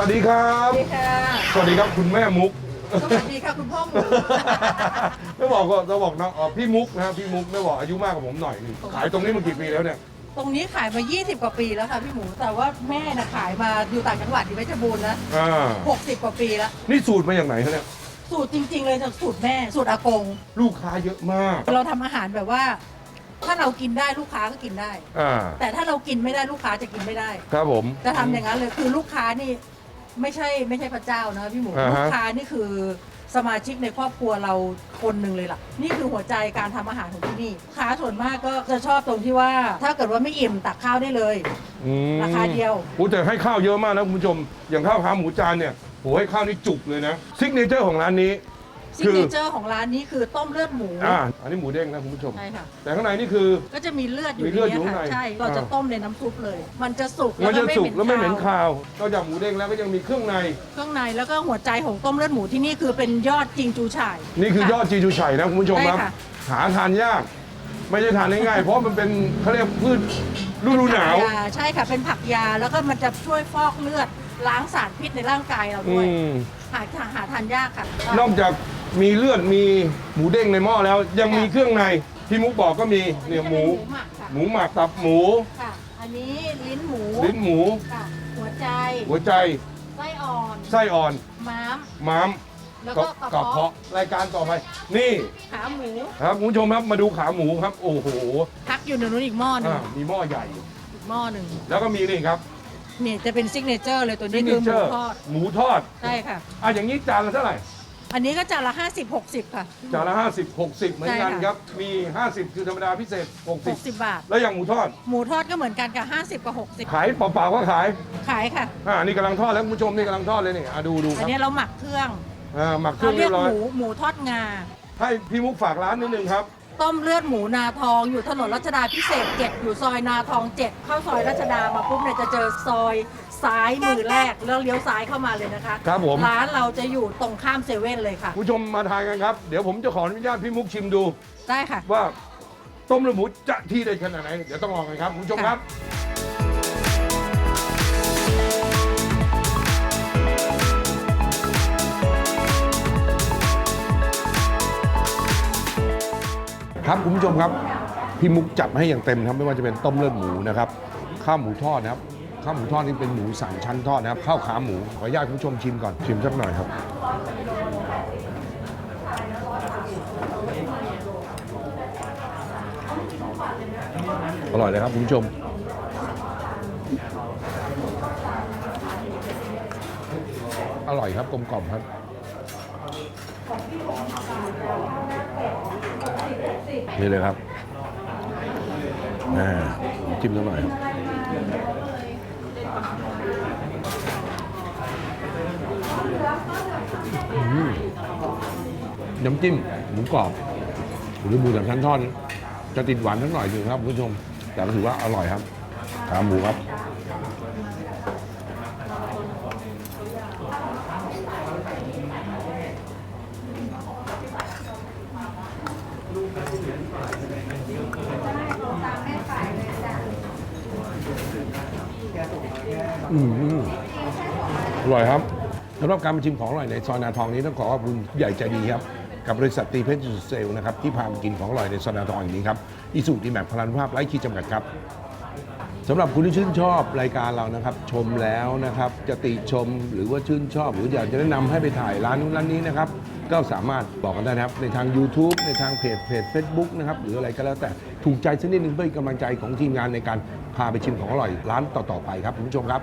วัสดีครับ สวัสดีค่ะสวัสดีครับคุณแม่มุก สวัสดีค่ะคุณพ่อหมู ไม่บอกก็จะบอกน้องอ๋อพี่มุกนะครับพี่มุกไม่บอกอายุมากกว่าผมหน่อยนึงขายตรงนี้มากี่ปีแล้วเนี่ย ตรงนี้ขายมา 20 กว่าปีแล้วค่ะพี่หมู แต่ว่าแม่น่ะขายมาอยู่ต่างจังหวัดที่เพชรบูรณ์นะอ่า 60 กว่าปีแล้ว นี่สูตรมาจากไหนครับเนี่ย สูตรจริง ๆ เลยจากสูตรแม่ สูตรอากง ลูกค้าเยอะมาก เราทำอาหารแบบว่า ถ้าเรากินได้ลูกค้าก็กินได้ อ่า แต่ถ้าเรากินไม่ได้ลูกค้าจะกินไม่ได้ ครับผม จะทำอย่างนั้นเลยคือลูกค้านี่ ไม่ใช่ไม่ใช่พระเจ้านะพี่หมูอ่าฮะ ลูกค้านี่คือสมาชิกในครอบครัวเราคนหนึ่งเลยล่ะ นี่คือหัวใจการทำอาหารของที่นี่ลูกค้าส่วนมากก็จะชอบตรงที่ว่า ถ้าเกิดว่าไม่อิ่มตักข้าวได้เลย อืมราคาเดียวโอ้แต่ให้ข้าวเยอะมากนะคุณผู้ชม อย่างข้าวขาหมูจานเนี่ยโหให้ข้าวนี่จุกเลยนะซิกเนเจอร์ของร้านนี้ ซิกเนเจอร์ของร้านนี้คือต้มเลือดหมู อ่าอันนี้หมูเด้งนะคุณผู้ชม ใช่ค่ะ แต่ข้างในนี่คือ ก็จะมีเลือดอยู่มีในเลือดนี้อยู่ข้างค่ะในใช่ เราจะอ่า ต้มในน้ำซุปเลย มันจะสุกมันจะสุกแล้วไม่เหม็นคาวคาวนอกจากหมูเด้งแล้วก็ยังมีเครื่องใน เครื่องในแล้วก็หัวใจของต้มเลือดหมูที่นี่คือเป็นยอดจิงจูฉ่าย นี่คือยอดค่ะจีจูไฉนะคุณผู้ชมครับใช่ค่ะ หาทานยาก ไม่ได้ทานง่ายๆเพราะมันเป็นเขาเรียกพืชฤดูหนาว ผักยใช่ค่ะ เป็นผักยาแล้วก็มันจะช่วยฟอกเลือดล้างสารพิษในร่างกายเราอืด้วยม หาหาทานยากค่ะนอกจาก มีเลือดมีหมูเด้งในหม้อแล้ว ยังมีเครื่องในที่มุกบอกก็มีเนี่ยหมูหมู หมักค่ะหมูหมักตับหมูค่ะ อันนี้ลิ้นหมูลิ้นหมู ค่ะ หัวใจหัวใจไส้อ่อนไส้อ่อนม้าม ม้ามแล้วกก็ระกระกระเพาะเพาะรายการต่อไป นี่ขาหมูครับคุณผู้ชมครับมาดูขาหมูครับ โอ้โหพักอยู่ในนู้นอีกหม้อหนึงอ่ามีหม้อใหญ่ อีกหม้อหนึ่งแล้วก็มีนี่ครับเนี่ยจะเป็นซิกเนเจอร์เลยตัวนี้คือหมูทอด หมูทอดใช่ค่ะอะอย่างนี้จานละเท่าไหร่ อันนี้ก็จานละ 50 60 ค่ะ จานละ50 60 เหมือนกันใช่ค่ะ ครับ มี 50 คือธรรมดาพิเศษ 60 60 บาท แล้วอย่างหมูทอด หมูทอดก็เหมือนกันกับ50 กับ ขายเปล่าๆก็ขาย 60 ขายค่ะ อ่า นี่กำลังทอดแล้วคุณผู้ชมนี่กำลังทอดเลยนี่อะดูดูคอัรันบนี้เราหมักเครื่องอ่าหมักเครื่เขาองเรีเรียยกบร้อยหมูหมูทอดงา ให้พี่มุกฝากร้านนิดนึงครับ ต้มเลือดหมูนาทองอยู่ถนนรัชดาพิเศษ7อยู่ซอยนาทอง7เข้าซอยรัชดามาปุ๊บเนี่ยจะเจอซอยซ้ายมือแรกแล้วเลี้ยวซ้ายเข้ามาเลยนะคะครับผม ร้านเราจะอยู่ตรงข้ามเซเว่นเลยค่ะคุณผู้ชมมาทานกันครับ เดี๋ยวผมจะขออนุญาตพี่มุกชิมดู ได้ค่ะ ว่าต้มเลือดหมูจะที่ได้ขนาดไหน เดี๋ยวต้องลองกันครับคุณผู้ชมครับ ครับคุณผู้ชมครับพี่มุกจับให้อย่างเต็มครับไม่ว่าจะเป็นต้มเลือดหมูนะครับข้าวหมูทอดนะครับข้าวหมูทอดนี่เป็นหมูสามชั้นทอดนะครับข้าวขาหมูขออนุญาตคุณผู้ชมชิมก่อนชิมสักหน่อยครับอร่อยเลยครับคุณผู้ชมอร่อยครับกลมกล่อมครับ นี่เลยครับอ่าจิ้มสักหน่อยครับน้ำจิ้มหมูกรอบ หรือหมูสามชั้นทอดจะติดหวานสักหน่อยหนึ่งครับคุณผู้ชม แต่ก็ถือว่าอร่อยครับขาหมูครับ อืมอร่อยครับสำหรับการมาชิมของอร่อยในซอยนาทองนี้ต้องขอขอบคุณผู้ใหญ่ใจดีครับ กับบริษัทตีเพชรเซลนะครับที่พามากินของอร่อยในซอยนาทองอย่างนี้ครับอิสุดีแมกพลันภาพไร้ขีดจำกัดครับ สำหรับคุณที่ชื่นชอบรายการเรานะครับ ชมแล้วนะครับ จะติชมหรือว่าชื่นชอบ หรืออยากจะแนะนำให้ไปถ่ายร้านนู้นร้านนี้นะครับ ก็สามารถบอกกันได้นะครับ ในทาง YouTube ในทางเพจเพจ Facebook นะครับ หรืออะไรก็แล้วแต่ถูกใจสักนิดนึงเพื่อเป็นกำลังใจของทีมงานในการพาไปชิมของอร่อยร้านต่อๆไปครับคุณผู้ชมครับ